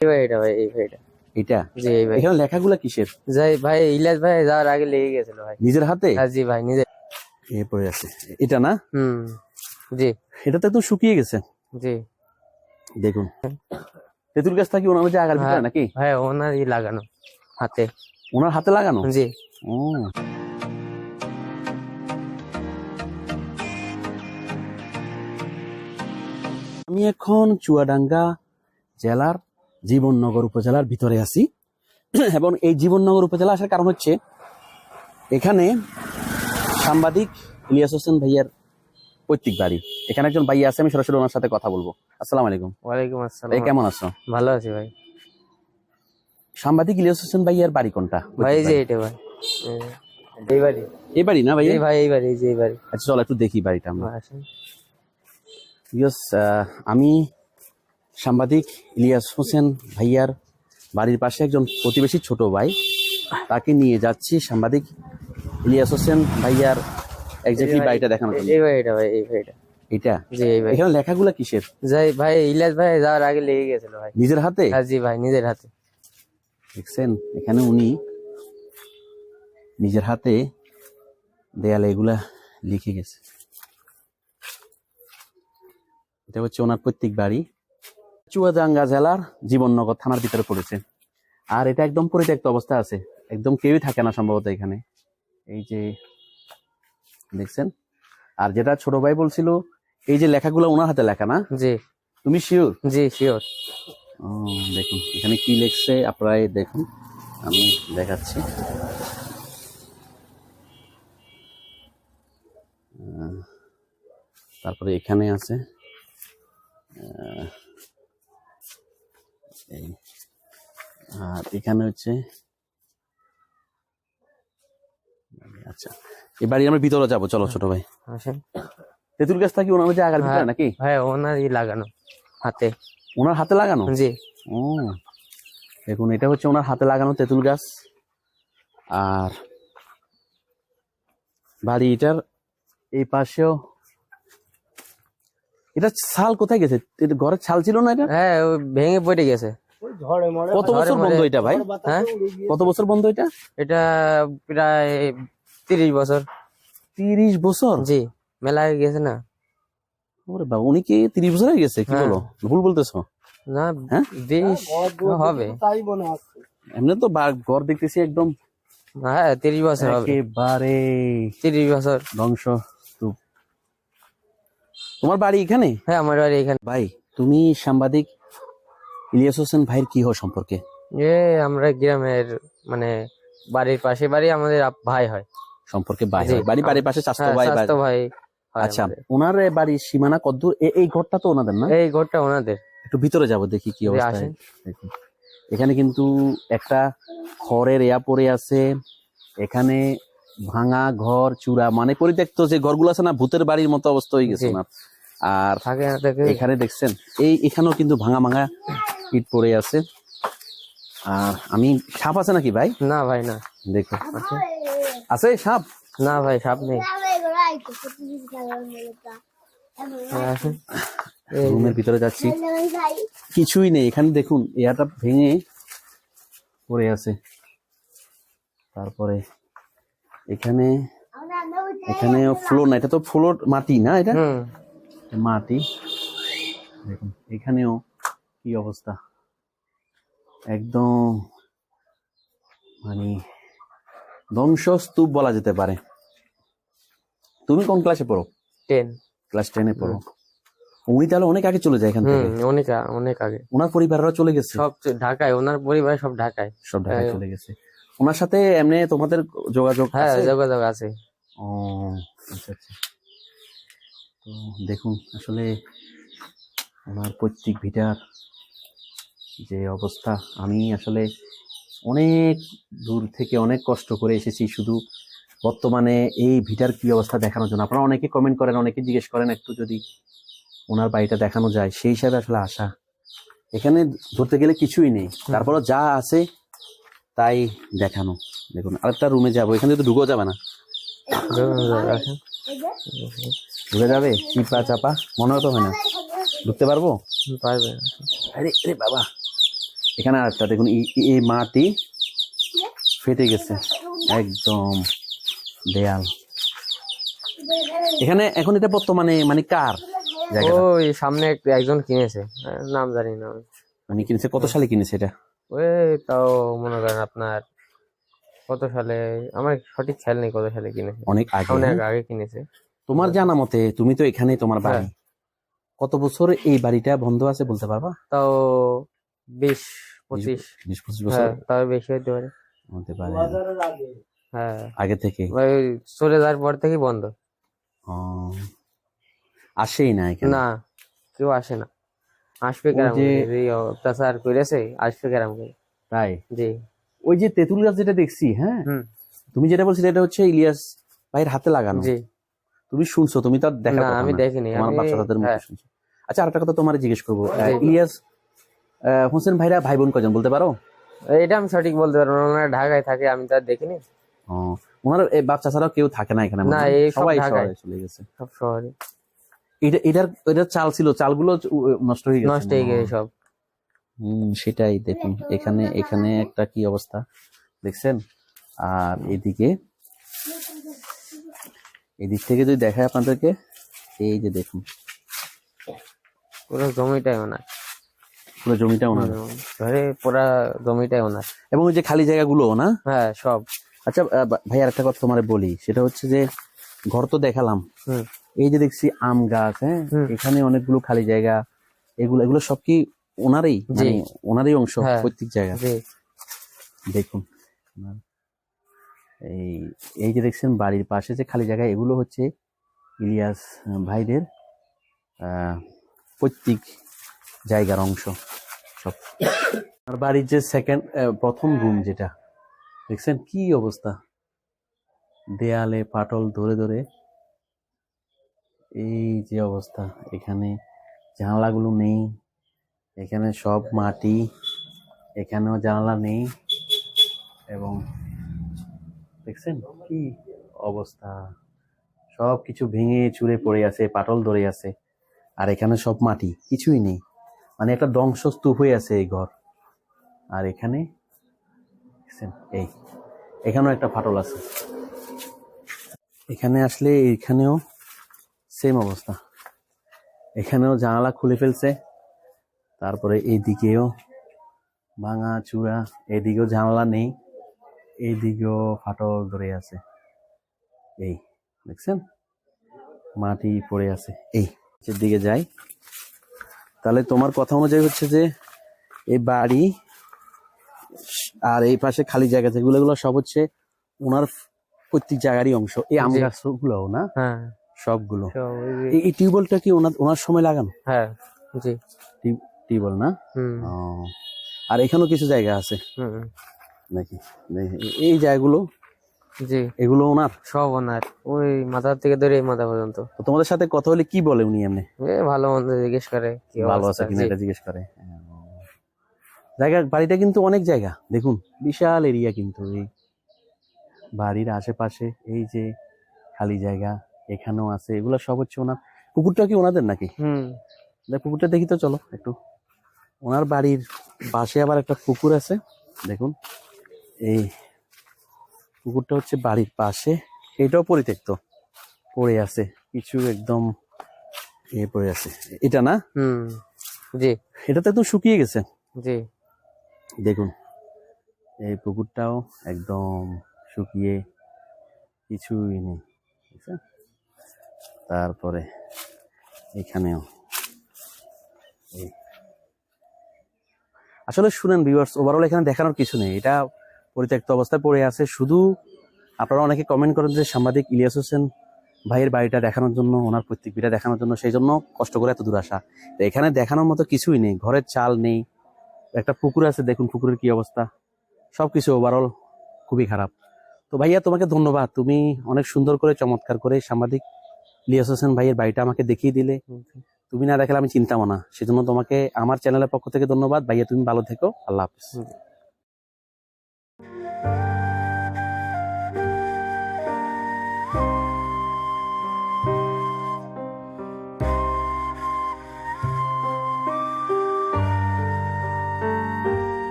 ভাই এটা ভাই এই ভাই এটা? এটা জি ভাই এখানে লেখাগুলা কিসের? যাই ভাই ভাই যাওয়ার আগে লেগে গেছিল ভাই। নিজের হাতে? হ্যাঁ জি ভাই নিজে এ পড়ে আছে। এটা না? হুম জি। এটা তো একদম শুকিয়ে গেছে। জি। দেখুন। তেঁতুল গাছ থাকি ওনার মধ্যে আগার ভিতরে হ্যাঁ। নাকি? ভাই ওনারই লাগানো হাতে। ওনার হাতে লাগানো? জি। ও। আমি এখন চুয়াডাঙ্গা জেলার জীবননগর উপজেলার ভিতরে আছি। এবং এই জীবননগর উপজেলা আসার কারণ হচ্ছে এখানে সাংবাদিক ইলিয়াস হোসেন ভাইয়ার পৈতৃক বাড়ি। এখানে একজন ভাইয়া আছে আমি সরাসরি ওনার সাথে কথা বলব। আসসালাম আলাইকুম। ওয়ালাইকুম এই আসসালাম কেমন আছো? ভালো আছি ভাই। সাংবাদিক ইলিয়াস হোসেন ভাইয়ার বাড়ি কোনটা? ভাই এই যে এটা ভাই। এই- বাড়ি। এই বাড়ি না ভাইয়া এই ভাই এই বাড়ি এই যে এই বাড়ি। আচ্ছা চলো একটু দেখি বাড়িটা আমরা। ইয়স আমি সাংবাদিক ইলিয়াস হোসেন ভাইয়ার বাড়ির পাশে একজন প্রতিবেশী ছোট ভাই তাকে নিয়ে যাচ্ছি সাংবাদিক ইলিয়াস হোসেন ভাইয়ার এক্স্যাক্টলি বাড়িটা জন্য। এই ভাই এটা ভাই এই ভাই এটা জি এই ভাই। এখানে লেখাগুলা কিসের? যাই ভাই ইলিয়াস ভাই যাওয়ার আগে লেগে গেছিল ভাই। নিজের হাতে? হ্যাঁ জি ভাই নিজের হাতে। দেখছেন এখানে উনি নিজের হাতে দেয়ালে এগুলা লিখে গেছে। এটা হচ্ছে ওনার প্রত্যেক বাড়ি। চুয়াডাঙ্গা জেলার জীবননগর থানার ভিতরে পড়েছে। আর এটা একদম পরিত্যক্ত অবস্থা আছে। একদম কেউই থাকে না সম্ভবত এখানে। এই যে দেখছেন? আর যেটা ছোট ভাই বলছিল এই যে লেখাগুলো ওনার হাতে লেখা না? জি। তুমি শিওর জি শিওর ও দেখুন এখানে কি লিখছে আপনারাই দেখুন। আমি দেখাচ্ছি। তারপরে এখানে আছে এই আর এখানে হচ্ছে আচ্ছা এবারে আমরা ভিতরে যাব চলো ছোট ভাই। তেঁতুল গাছ থাকি ওনার আগার ভিতরে হ্যাঁ। নাকি? ভাই ওনারই লাগানো হাতে। ওনার হাতে লাগানো? জি। ও দেখুন এটা হচ্ছে ওনার হাতে লাগানো তেঁতুল গাছ। আর বাড়িটার এই পাশেও এটা ছাল কোথায় গেছে? ঘরের ছাল ছিল না এটা? হ্যাঁ ভেঙে পড়ে গেছে। কত বছর বন্ধ এটা ভাই? হ্যাঁ? কত বছর বন্ধ এটা? এটা প্রায় তিরিশ বছর। তিরিশ বছর? জি মেলা হয়ে গেছে না। ওরে বাবা উনি কি তিরিশ বছর হয়ে গেছে? কি হ্যাঁ। বলো? ভুল বলতেছো। না হ্যাঁ? বিশ হবে। এমনি তো ঘর দেখতেছি একদম হ্যাঁ তিরিশ বছর হবে। একেবারে তিরিশ বছর। ধ্বংস তোমার বাড়ি এখানে? হ্যাঁ আমার বাড়ি এখানে। ভাই তুমি সাংবাদিক ইলিয়াস হোসেন ভাইয়ের কি হয় সম্পর্কে? এ আমরা গ্রামের মানে বাড়ির পাশে বাড়ি আমাদের আপ- ভাই হয়। সম্পর্কে ভাই জি, হয়। বাড়ি বাড়ির পাশে স্বাস্থ্য হ্যাঁ ভাই স্বাস্থ্য ভাই হয় আচ্ছা আমাদের। ওনার বাড়ির সীমানা কদ্দূর এ- এই ঘরটা তো ওনাদের না? এই ঘরটা ওনাদের। একটু ভিতরে যাব দেখি কি অবস্থা আসেন। এখানে কিন্তু একটা খড়ের এয়া পড়ে আছে। এখানে ভাঙা ঘর চূড়া মানে পরিত্যক্ত যে ঘরগুলো আছে না ভূতের বাড়ির মতো অবস্থা হয়ে গেছে জি। না আর থাকে না থাকে। এখানে দেখছেন এই এখানেও কিন্তু ভাঙা ভাঙা ইট পড়ে আছে। আর আমি সাপ আছে নাকি ভাই? না ভাই না। দেখো। আছে? সাপ? না ভাই সাপ নেই। হ্যাঁ। রুমের ভিতরে যাচ্ছি। কিছুই নেই। এখানে দেখুন এয়াটা ভেঙে পড়ে আছে। তারপরে এখানে এখানে ফ্লোর না এটা তো ফ্লোর মাটি না এটা? মাটি। দেখুন এখানেও কি অবস্থা? একদম মানে ধ্বংসস্তূপ বলা যেতে পারে। তুমি কোন ক্লাসে পড়ো? টেন ক্লাস টেনে পড়ো। উনি তাহলে অনেক আগে চলে যায় এখান থেকে। অনেক অনেক আগে। ওনার পরিবাররা চলে গেছে? সব ঢাকায় ওনার পরিবার সব ঢাকায়। সব ঢাকায় হ্যাঁ। চলে গেছে। ওনার সাথে এমনি তোমাদের যোগাযোগ হ্যাঁ? যোগাযোগ আছে। ও আচ্ছা আচ্ছা। তো দেখুন আসলে আমার পৈতৃক ভিটার যে অবস্থা আমি আসলে অনেক দূর থেকে অনেক কষ্ট করে এসেছি। শুধু বর্তমানে এই ভিটার কি অবস্থা দেখানোর জন্য। আপনারা অনেকে কমেন্ট করেন অনেকে জিজ্ঞেস করেন একটু যদি ওনার বাড়িটা দেখানো যায়। সেই হিসাবে আসলে আসা এখানে ধরতে গেলে কিছুই নেই। তারপরও যা আছে তাই দেখানো। দেখুন আরেকটা রুমে যাব। এখানে তো ঢুকো যাবে না। ঢুকে যাবে? চিপা চাপা মনে হতো হয় না। ঢুকতে পারব? পারবে। আরে আরে বাবা। এখানে আরেকটা দেখুন এই- মাটি ফেটে গেছে। একদম দেয়াল। এখানে এখন এটা বর্তমানে মানে কার ওই সামনে একজন কিনেছে। নাম জানি না। মানে কিনেছে কত সালে কিনেছে এটা? ওই তাও মনে করেন আপনার কত সালে আমার সঠিক খেয়াল নেই কত সালে কিনেছে। অনেক আগে। অনেক হ্যাঁ? আগে কিনেছে। তোমার জানা মতে তুমি তো এখানে তোমার বাড়ি। হ্যাঁ। কত বছর এই বাড়িটা বন্ধ আছে বলতে পারবা? তাও বিশ পঁচিশ। বিশ পঁচিশ বছর? হ্যাঁ তাও বেশি হতে পারে। হতে পারে। হ্যাঁ। আগে থেকে? ওই চলে যাওয়ার পর থেকেই বন্ধ। আসেই না এখানে? না কেউ আসে না। আসবে কেরাম যে- অত্যাচার করেছে আসবে কেরাম করে? তাই? জি। ওই যে তেঁতুল গাছ যেটা দেখছি হ্যাঁ? তুমি যেটা বলছিলে এটা হচ্ছে ইলিয়াস ভাইয়ের হাতে লাগানো। জি। তুমি শুনছো তুমি তার দেখা না আমি দেখিনি তোমার আমি বাচ্চা তাদের মুখে হ্যাঁ, শুনছো। আচ্ছা আরেকটা কথা তোমার জিজ্ঞেস করব। ইলিয়াস হোসেন ভাইরা ভাই বোন কজন বলতে পারো? এটা আমি সঠিক বলতে পারব না। ওনারা ঢাকায় থাকে আমি তো দেখিনি। ও, ওনার এ, বাচ্চা ছাড়াও কেউ থাকে না এখানে? না, এই সব সবাই ঢাকায়। শহরে চলে গেছে। সব শহরে। এটা এটার এটার চাল ছিল চালগুলো নষ্ট হয়ে গেছে নষ্ট হয়ে। গেছে সব। হুম সেটাই দেখুন এখানে এখানে একটা কি অবস্থা? দেখছেন? আর এদিকে এদিক থেকে যদি দেখায় আপনাদেরকে এই যে দেখুন। পুরো জমিটাই ওনার। পুরো জমিটা ওনার। ধরে পুরা জমিটাই ওনার। এবং ওই যে খালি জায়গাগুলো না? হ্যাঁ সব। আচ্ছা ভাই আর একটা কথা তোমার বলি। সেটা হচ্ছে যে ঘর তো দেখালাম। এই যে দেখছি আম গাছ হ্যাঁ? এখানে অনেকগুলো খালি জায়গা। এগুলো এগুলো সব কি ওনারই? মানে ওনারই অংশ হ্যাঁ। প্রত্যেক জায়গা? দেখুন এই এই যে দেখছেন বাড়ির পাশে যে খালি জায়গা এগুলো হচ্ছে ইলিয়াস ভাইদের আহ, পৈতৃক জায়গার অংশ, সব। আর বাড়ির যে সেকেন্ড প্রথম রুম যেটা, দেখছেন কি অবস্থা? দেয়ালে পাটল ধরে ধরে, এই যে অবস্থা। এখানে জানালাগুলো নেই, এখানে সব মাটি, এখানেও জানালা নেই, এবং দেখছেন কি অবস্থা? সব কিছু ভেঙে চুরে পড়ে আছে, পাটল ধরে আছে, আর এখানে সব মাটি, কিছুই নেই। মানে একটা ধ্বংসস্তূপ হয়ে আছে এই ঘর। আর এখানে এই, এখানেও একটা ফাটল আছে। এখানে আসলে এখানেও সেম অবস্থা। এখানেও জানালা খুলে ফেলছে, তারপরে এইদিকেও ভাঙা চূড়া, এদিকেও জানলা নেই এইদিকেও ফাটল ধরে আছে। এই, দেখছেন? মাটি পড়ে আছে। এই দিকে যাই। তাহলে তোমার কথা অনুযায়ী হচ্ছে যে এই বাড়ি আর এই পাশে খালি জায়গা যেগুলো এগুলো সব হচ্ছে ওনার প্রত্যেক জায়গারই অংশ। এই আম। গাছগুলো না? হ্যাঁ। সবগুলো। এই- টিউবওয়েলটা কি ওনার ওনার সময় লাগানো? হ্যাঁ জি। টিউবওয়েল না? আর এখানেও কিছু জায়গা আছে? নাকি? এই জায়গাগুলো জি। এগুলো ওনার? সব ওনার। ওই মাথা থেকে ধরে এই মাথা পর্যন্ত। তোমাদের সাথে কথা হলে কি বলে উনি এমনি? এ ভালো মন্দ জিজ্ঞেস করে কি ভালো আছে কিনা এটা জিজ্ঞেস করে। জায়গা বাড়িটা কিন্তু অনেক জায়গা। দেখুন বিশাল এরিয়া কিন্তু এই। বাড়ির আশেপাশে এই যে খালি জায়গা এখানেও আছে এগুলো সব হচ্ছে ওনার। পুকুরটা কি ওনাদের নাকি? হুম। দেখ পুকুরটা দেখি তো চলো একটু। ওনার বাড়ির পাশে আবার একটা পুকুর আছে। দেখুন এই পুকুরটা হচ্ছে বাড়ির পাশে। এটাও পরিত্যক্ত। পড়ে আছে। কিছু একদম ইয়ে পড়ে আছে। এটা না? হুম। জি। এটা তো একদম শুকিয়ে গেছে। জি। দেখুন এই পুকুরটাও একদম শুকিয়ে কিছুই নেই? তারপরে এখানেও। এই। আসলে শুনেন ভিউয়ার্স ওভারঅল এখানে দেখানোর কিছু নেই। এটা পরিত্যক্ত অবস্থায় পড়ে আছে। শুধু আপনারা অনেকে কমেন্ট করেন যে সাংবাদিক ইলিয়াস হোসেন ভাইয়ের বাড়িটা দেখানোর জন্য, ওনার প্রত্যেক বিটা দেখানোর জন্য, সেই জন্য কষ্ট করে এত দূর আসা। তো এখানে দেখানোর মতো কিছুই নেই। ঘরের চাল নেই, একটা পুকুর আছে, দেখুন পুকুরের কি অবস্থা। সব কিছু ওভারঅল খুবই খারাপ। তো ভাইয়া, তোমাকে ধন্যবাদ। তুমি অনেক সুন্দর করে, চমৎকার করে সাংবাদিক লিয়াস হোসেন ভাইয়ের বাড়িটা আমাকে দেখিয়ে দিলে। তুমি না দেখালে আমি চিন্তাম না। সেজন্য তোমাকে আমার চ্যানেলের পক্ষ থেকে ধন্যবাদ। ভাইয়া, তুমি ভালো থেকো। আল্লাহ হাফিজ।